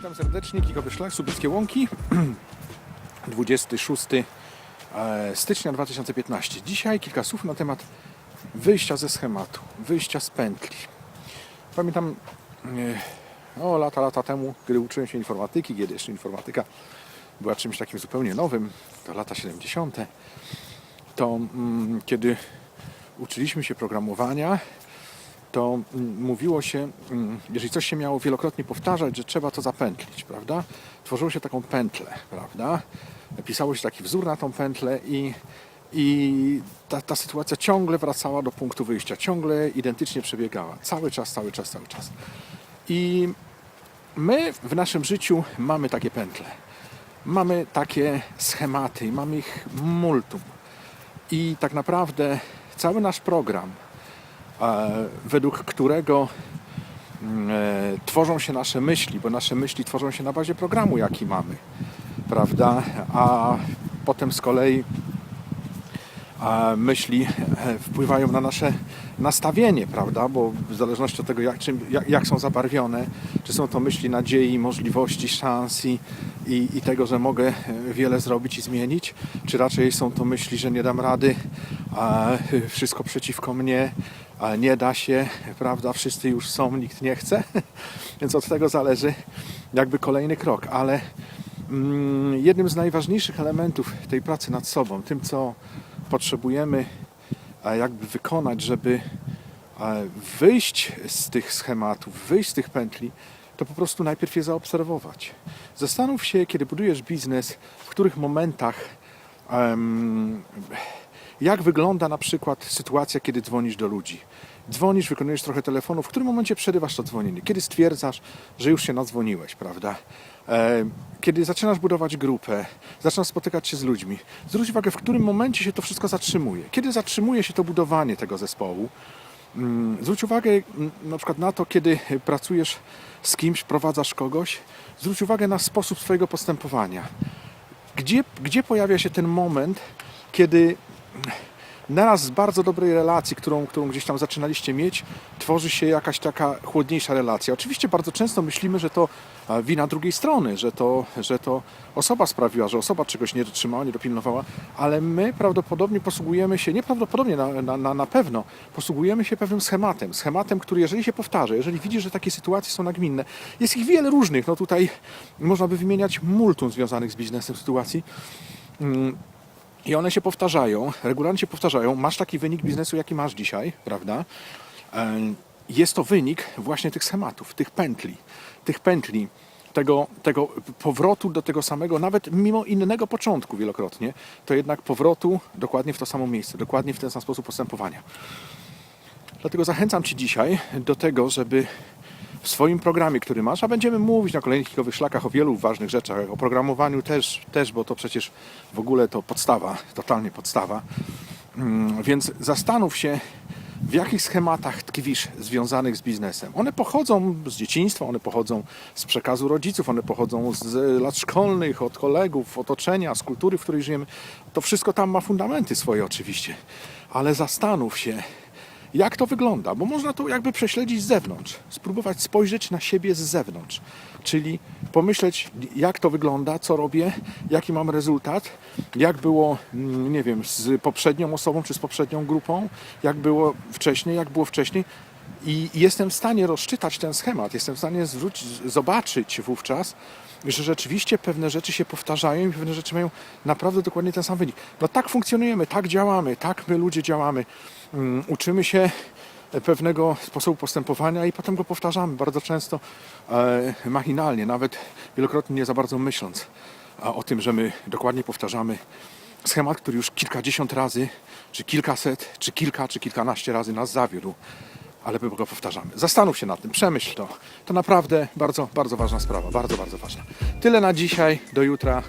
Witam serdecznie, Kikowy Szlak, Subieckie Łąki. 26 e, stycznia 2015. Dzisiaj kilka słów na temat wyjścia ze schematu, wyjścia z pętli. Pamiętam e, o, lata, lata temu, kiedy uczyłem się informatyki, kiedy jeszcze informatyka była czymś takim zupełnie nowym, to lata 70., to mm, kiedy uczyliśmy się programowania, to mm, mówiło się, mm, jeżeli coś się miało wielokrotnie powtarzać, że trzeba to zapętlić, prawda? Tworzyło się taką pętlę, prawda? Pisało się taki wzór na tą pętlę i, i ta, ta sytuacja ciągle wracała do punktu wyjścia, ciągle identycznie przebiegała. Cały czas, cały czas, cały czas. I my w naszym życiu mamy takie pętle. Mamy takie schematy, mamy ich multum. I tak naprawdę cały nasz program, według którego mm, e, tworzą się nasze myśli, bo nasze myśli tworzą się na bazie programu, jaki mamy, prawda? A potem z kolei myśli e, wpływają na nasze nastawienie, prawda? Bo w zależności od tego, jak, czym, jak, jak są zabarwione, czy są to myśli nadziei, możliwości, szans i, i, i tego, że mogę e, wiele zrobić i zmienić, czy raczej są to myśli, że nie dam rady, e, wszystko przeciwko mnie, nie da się, prawda? Wszyscy już są, nikt nie chce. Więc od tego zależy jakby kolejny krok, ale mm, jednym z najważniejszych elementów tej pracy nad sobą, tym co potrzebujemy jakby wykonać, żeby e, wyjść z tych schematów, wyjść z tych pętli, to po prostu najpierw je zaobserwować. Zastanów się, kiedy budujesz biznes, w których momentach, em, jak wygląda na przykład sytuacja, kiedy dzwonisz do ludzi. Dzwonisz, wykonujesz trochę telefonu, w którym momencie przerywasz to dzwonienie? Kiedy stwierdzasz, że już się nadzwoniłeś, prawda? E, Kiedy zaczynasz budować grupę, zaczynasz spotykać się z ludźmi, zwróć uwagę, w którym momencie się to wszystko zatrzymuje. Kiedy zatrzymuje się to budowanie tego zespołu, Mm, Zwróć uwagę mm, na przykład na to, kiedy pracujesz z kimś, prowadzasz kogoś, zwróć uwagę na sposób swojego postępowania. Gdzie, gdzie pojawia się ten moment, kiedy naraz z bardzo dobrej relacji, którą, którą gdzieś tam zaczynaliście mieć, tworzy się jakaś taka chłodniejsza relacja. Oczywiście bardzo często myślimy, że to wina drugiej strony, że to, że to osoba sprawiła, że osoba czegoś nie dotrzymała, nie dopilnowała, ale my prawdopodobnie posługujemy się, nieprawdopodobnie na, na, na, na pewno, posługujemy się pewnym schematem. Schematem, który jeżeli się powtarza, jeżeli widzisz, że takie sytuacje są nagminne, jest ich wiele różnych, no tutaj można by wymieniać multum związanych z biznesem sytuacji. I one się powtarzają, regularnie się powtarzają. Masz taki wynik biznesu, jaki masz dzisiaj, prawda? E, Jest to wynik właśnie tych schematów, tych pętli, tych pętli, tego, tego powrotu do tego samego, nawet mimo innego początku wielokrotnie, to jednak powrotu dokładnie w to samo miejsce, dokładnie w ten sam sposób postępowania. Dlatego zachęcam Cię dzisiaj do tego, żeby w swoim programie, który masz, a będziemy mówić na kolejnych kikowych szlakach o wielu ważnych rzeczach, o programowaniu też, też bo to przecież w ogóle to podstawa, totalnie podstawa. Mm, Więc zastanów się, w jakich schematach tkwisz związanych z biznesem. One pochodzą z dzieciństwa, one pochodzą z przekazu rodziców, one pochodzą z lat szkolnych, od kolegów, otoczenia, z kultury, w której żyjemy. To wszystko tam ma fundamenty swoje oczywiście, ale zastanów się, jak to wygląda, bo można to jakby prześledzić z zewnątrz, spróbować spojrzeć na siebie z zewnątrz, czyli pomyśleć, jak to wygląda, co robię, jaki mam rezultat, jak było, mm, nie wiem, z poprzednią osobą czy z poprzednią grupą, jak było wcześniej, jak było wcześniej. I jestem w stanie rozczytać ten schemat, jestem w stanie zwrócić, zobaczyć wówczas, że rzeczywiście pewne rzeczy się powtarzają i pewne rzeczy mają naprawdę dokładnie ten sam wynik. No tak funkcjonujemy, tak działamy, tak my ludzie działamy. Mm, Uczymy się pewnego sposobu postępowania i potem go powtarzamy bardzo często e, machinalnie, nawet wielokrotnie nie za bardzo myśląc o tym, że my dokładnie powtarzamy schemat, który już kilkadziesiąt razy, czy kilkaset, czy kilka, czy kilkanaście razy nas zawiódł ale my go powtarzamy. Zastanów się nad tym, przemyśl to. To naprawdę bardzo, bardzo ważna sprawa, bardzo, bardzo ważna. Tyle na dzisiaj, do jutra.